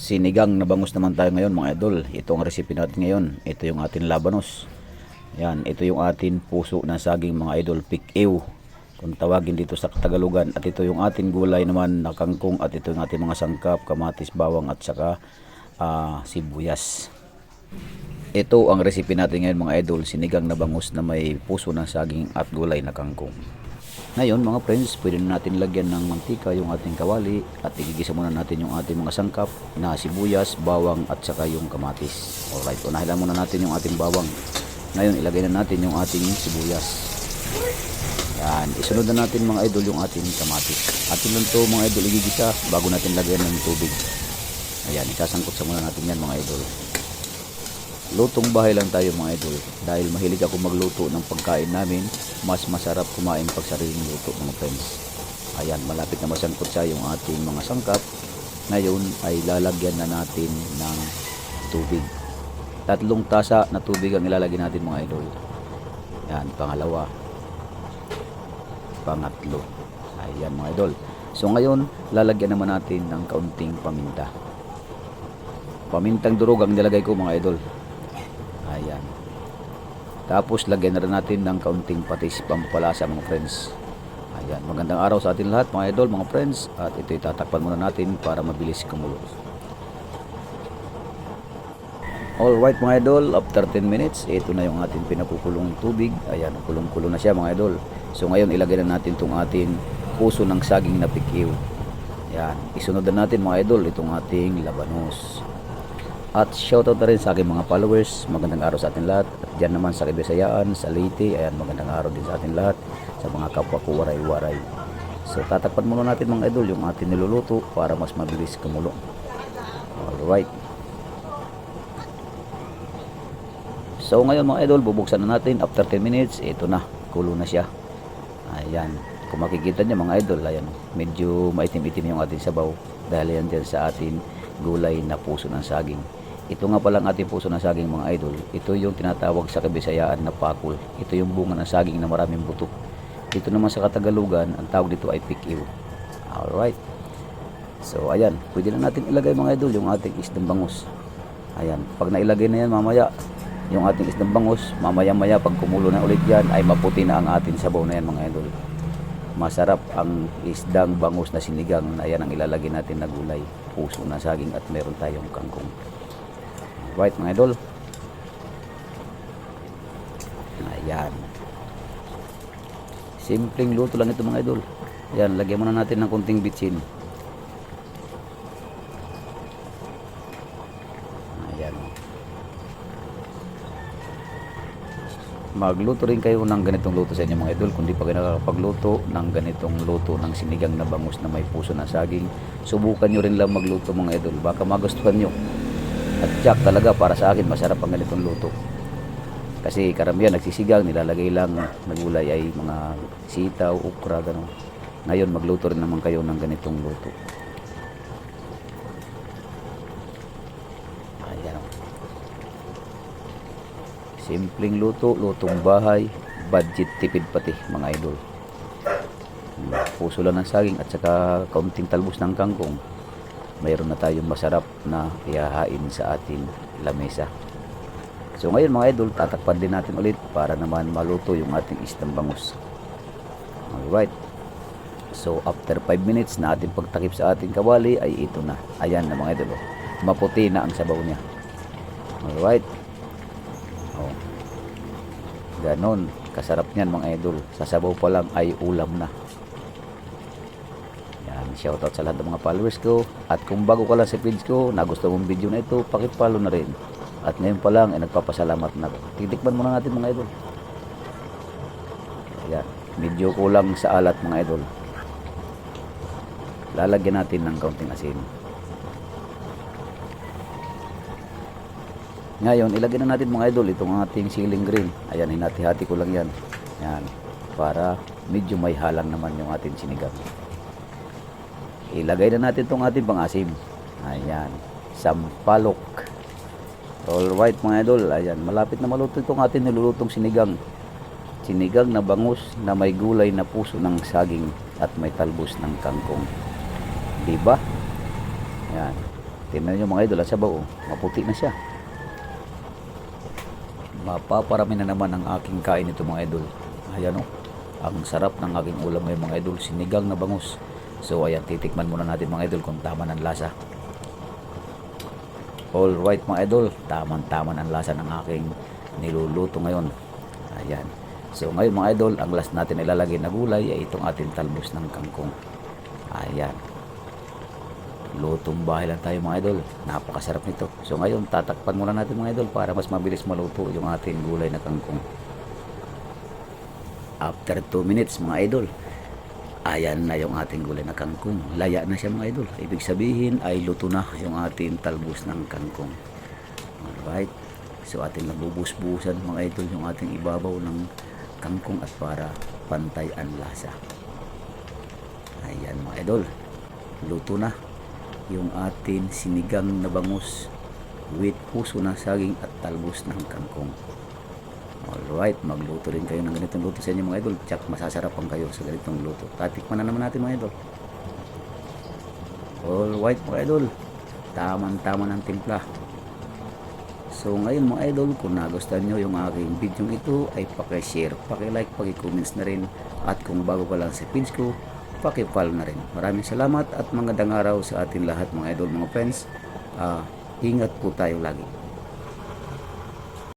Sinigang na bangus naman tayo ngayon mga idol. Ito ang recipe natin ngayon. Ito yung ating labanos. Yan, ito yung ating puso ng saging mga idol, pikiw. Kung tawagin dito sa Katagalugan. At ito yung ating gulay naman na kangkong at ito yung ating mga sangkap, kamatis, bawang at saka ah, sibuyas. Ito ang recipe natin ngayon mga idol, sinigang na bangus na may puso ng saging at gulay na kangkong. Ngayon mga friends, pwede na natin lagyan ng mantika yung ating kawali at igigisa muna natin yung ating mga sangkap na sibuyas, bawang at saka yung kamatis. Alright, unahin lang muna natin yung ating bawang. Ngayon ilagay na natin yung ating sibuyas. Yan, isunod na natin mga idol yung ating kamatis. Atin lang to mga idol igigisa bago natin lagyan ng tubig. Ayan, ikasangkot sa muna natin yan mga idol. Lutong bahay lang tayo mga idol. Dahil mahilig ako magluto ng pagkain namin, mas masarap kumain pag sariling luto mga friends. Ayan, malapit na masangkot sa yung ating mga sangkap. Ngayon ay lalagyan na natin ng tubig. Tatlong tasa na tubig ang ilalagay natin mga idol. Yan, pangalawa. Pangatlo. Ayan mga idol. So ngayon, lalagyan naman natin ng kaunting paminta. Pamintang durog ang nilagay ko mga idol. Tapos lagyan na rin natin ng kaunting patis pampalasa mga friends. Ayan. Magandang araw sa atin lahat mga idol, mga friends. At ito itatakpan muna natin para mabilis kumulo. Alright mga idol, after 10 minutes, ito na yung ating pinakukulong tubig. Ayan, kulong-kulo na siya mga idol. So ngayon ilagay na natin itong ating puso ng saging na pikiw. Ayan, isunod na natin mga idol itong ating labanos. At shoutout na rin sa aking mga followers. Magandang araw sa atin lahat. At dyan naman sa Kibisayaan, sa Leyte. Ayan, magandang araw din sa atin lahat. Sa mga kapwa ko waray-waray. So tatakpan muna natin mga idol yung ating niluluto para mas mabilis kumulo. Alright. So ngayon mga idol, bubuksan na natin after 10 minutes. Ito na, kulo na siya. Ayan. Kung makikita niyo mga idol, ayan, medyo maitim-itim yung ating sabaw dahil yan dyan sa ating gulay na puso ng saging. Ito nga palang ating puso ng saging mga idol. Ito yung tinatawag sa kabisayaan na pakul. Ito yung bunga ng saging na maraming buto. Dito naman sa Katagalugan, ang tawag dito ay pikiw. Alright. So ayan, pwede na natin ilagay mga idol yung ating isdang bangus. Ayan, pag nailagay na yan mamaya, yung ating isdang bangus, mamaya-maya pag kumulo na ulit yan, ay maputi na ang ating sabaw na yan mga idol. Masarap ang isdang bangus na sinigang na yan ang ilalagay natin na gulay, puso na saging at meron tayong kangkong. Right mga idol. Ayan. Simpleng luto lang ito mga idol. Ayan, lagyan muna natin ng kunting bitsin. Ayan. Magluto rin kayo ng ganitong luto sa inyo mga idol. Kung di pa kayo nakakapagluto ng ganitong luto ng sinigang na bangus na may puso na saging, subukan nyo rin lang magluto mga idol. Baka magustuhan nyo. At jack talaga para sa akin masarap ang ganitong luto. Kasi karamihan nagsisigang, nilalagay lang na gulay ay mga sitaw, ukra, gano'n. Ngayon magluto rin naman kayo ng ganitong luto. Simpleng luto, lutong bahay, budget tipid pati mga idol. Puso lang ng saging at saka kaunting talbos ng kangkong. Mayroon na tayong masarap na ihahain sa ating lamesa. So ngayon mga idol, tatakpan din natin ulit para naman maluto yung ating isdang bangus. Alright. So after 5 minutes na ating pagtakip sa ating kawali ay ito na. Ayan na mga idol. oh. Maputi na ang sabaw niya. Alright. Oh. Ganon. Kasarap niyan mga idol. Sa sabaw pa lang ay ulam na. Shoutout sa lahat ng mga followers ko. At kung bago ka lang sa page ko, nagustuhan mong video na ito, pakipollow na rin. At ngayon pa lang, ay nagpapasalamat na ako. Titikman muna natin mga idol. Ayan. Medyo kulang sa alat mga idol. Lalagyan natin ng kaunting asin. Ngayon, ilagay na natin mga idol itong ating ceiling green. Ayan, hinati-hati ko lang yan. Yan. Para medyo may halang naman yung ating sinigang. Ilagay na natin itong ating pangasim. Ayan. Sampalok. Alright mga idol. Ayan. Malapit na maluto itong ating nilulutong sinigang. Sinigang na bangus na may gulay na puso ng saging at may talbos ng kangkong. Diba? Yan. Tingnan nyo mga idol, ang sabaw, oh. maputi na siya. Mapaparami na naman ang aking kain ito mga idol. Ayan o, ang sarap ng aking ulam ngayon mga idol, sinigang na bangus. So ayan, titikman muna natin mga idol kung tama ng lasa. Alright mga idol, tamang-tama ng lasa ng aking niluluto ngayon. Ayan. So ngayon mga idol, ang last natin ilalagay na gulay ay itong ating talbos ng kangkong. Ayan. Lutong bahay lang tayo mga idol. Napakasarap nito. So ngayon, tatakpan muna natin mga idol para mas mabilis maluto yung ating gulay na kangkong. After 2 minutes mga idol, ayan na yung ating gulay na kangkong. Laya na siya mga idol. Ibig sabihin ay luto na yung ating talbos ng kangkong. Alright. So ating nabubus-busan mga idol yung ating ibabaw ng kangkong at para pantay ang lasa. Ayan mga idol. Luto na yung ating sinigang na bangus with puso ng saging at talbos ng kangkong. Alright, magluto rin kayo ng ganitong luto sa inyo mga idol. Tsak masasarapan kayo sa ganitong luto. Tatikman na naman natin mga idol. Alright mga idol. Tamang-tama ng timpla. So ngayon mga idol, kung nagustuhan nyo yung aking video ito ay pakishare, pakilike, pakicomments na rin. At kung bago ka lang sa page ko, pakipollow na rin. Maraming salamat at magandang araw sa ating lahat mga idol, mga friends. Ah, ingat po tayo lagi.